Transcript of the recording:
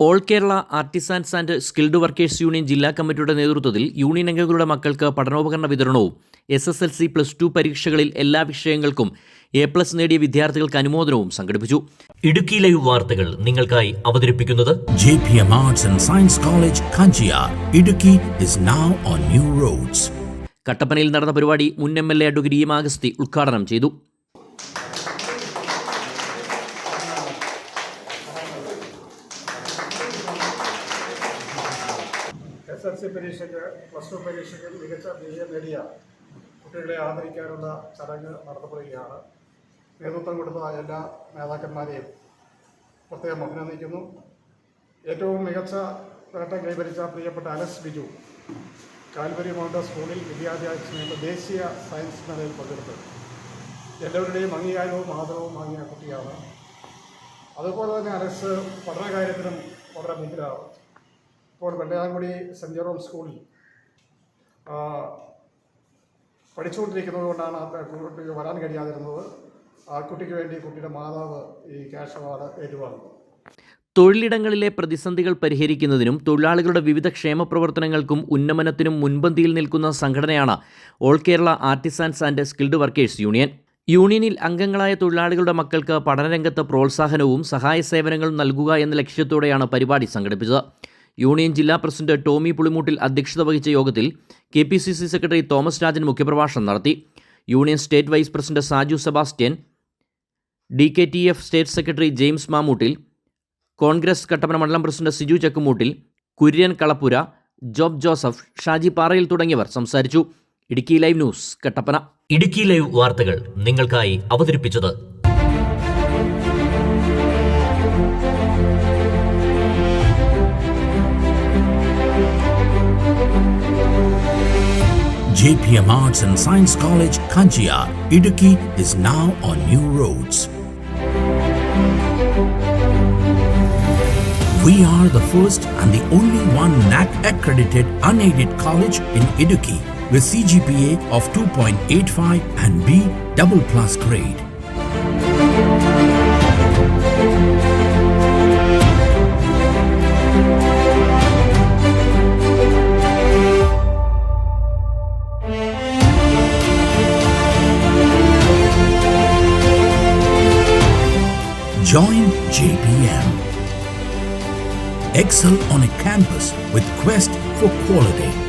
All Kerala artisans and skilled workers union ജില്ലാ കമ്മിറ്റിയുടെ നേതൃത്വത്തിൽ യൂണിയൻ അംഗങ്ങളുടെ മക്കൾക്ക് പഠനോപകരണ വിതരണവും S S L C plus two പരീക്ഷകളിൽ എല്ലാ വിഷയങ്ങൾക്കും എ പ്ലസ് നേടിയ വിദ്യാർത്ഥികൾക്ക് അനുമോദനവും സംഘടിപ്പിച്ചു. ഇടുക്കി ലൈവ് വാർത്തകൾ നിങ്ങൾക്കായി അവതരിപ്പിക്കുന്നത് JPM arts and science college Idukki now on new roads കട്ടപ്പനയിൽ നടന്ന പരിപാടി മുൻ M L A advocate E മാഗസ്തി ഉദ്ഘാടനം ചെയ്തു. എസ് എൽ സി പരീക്ഷയ്ക്ക് പ്ലസ് ടു പരീക്ഷയ്ക്ക് മികച്ച വിജയം നേടിയ കുട്ടികളെ ആദരിക്കാനുള്ള ചടങ്ങ് നടത്തപ്പെടുകയാണ്. നേതൃത്വം കൊടുത്ത എല്ലാ നേതാക്കന്മാരെയും പ്രത്യേകം അഭിനന്ദിക്കുന്നു. ഏറ്റവും മികച്ച നേട്ടം കൈവരിച്ച പ്രിയപ്പെട്ട അലസ് ബിജു കാൽവരി മൗണ്ട സ്കൂളിൽ വിദ്യാഭ്യാസ ദേശീയ സയൻസ് മേളയിൽ പങ്കെടുത്ത്. എല്ലാവരുടെയും അംഗീകാരവും ആദരവും വാങ്ങിയ കുട്ടിയാണ്. അതുപോലെ തന്നെ അലക്സ് പഠനകാര്യത്തിനും വളരെ മുന്നിലാണ്. ഇപ്പോൾ വെള്ളയാങ്കുടി സെന്റ് ജെറോം സ്കൂളിൽ പഠിച്ചുകൊണ്ടിരിക്കുന്നത് കൊണ്ടാണ് കുട്ടിക്ക് വരാൻ കഴിയാതിരുന്നത്. ആ കുട്ടിക്ക് വേണ്ടി കുട്ടിയുടെ മാതാവ് ഈ ക്യാഷ് അവാർഡ് ഏറ്റുവാങ്ങുന്നത് തൊഴിലിടങ്ങളിലെ പ്രതിസന്ധികൾ പരിഹരിക്കുന്നതിനും തൊഴിലാളികളുടെ വിവിധ ക്ഷേമ പ്രവർത്തനങ്ങൾക്കും ഉന്നമനത്തിനും മുൻപന്തിയിൽ നിൽക്കുന്ന സംഘടനയാണ് all Kerala artisans and skilled workers union. യൂണിയനിൽ അംഗങ്ങളായ തൊഴിലാളികളുടെ മക്കൾക്ക് പഠനരംഗത്ത് പ്രോത്സാഹനവും സഹായ സേവനങ്ങളും നൽകുക എന്ന ലക്ഷ്യത്തോടെയാണ് പരിപാടി സംഘടിപ്പിച്ചത്. യൂണിയൻ ജില്ലാ പ്രസിഡന്റ് ടോമി പുളിമൂട്ടിൽ അധ്യക്ഷത വഹിച്ച യോഗത്തിൽ K P C C secretary Thomas Rajan മുഖ്യപ്രഭാഷണം നടത്തി. Union state vice president Saju Sebastian D K T F state secretary James Mamoottil Congress Kattappana മണ്ഡലം പ്രസിഡന്റ് സിജു ചക്കുമൂട്ടിൽ കുര്യൻ കളപ്പുര ജോബ് ജോസഫ് ഷാജി പാറയിൽ തുടങ്ങിയവർ സംസാരിച്ചു. Idukki live news Kattappana. Idukki live വാർത്തകൾ നിങ്ങൾക്കായി അവതരിപ്പിച്ചത് JPM Arts and Science College, Kanchiyar, Idukki is now on new roads. We are the first and the only one NAC accredited unaided college in Idukki with CGPA of 2.85 and B double plus grade. JPM. Excel on a campus with quest for quality.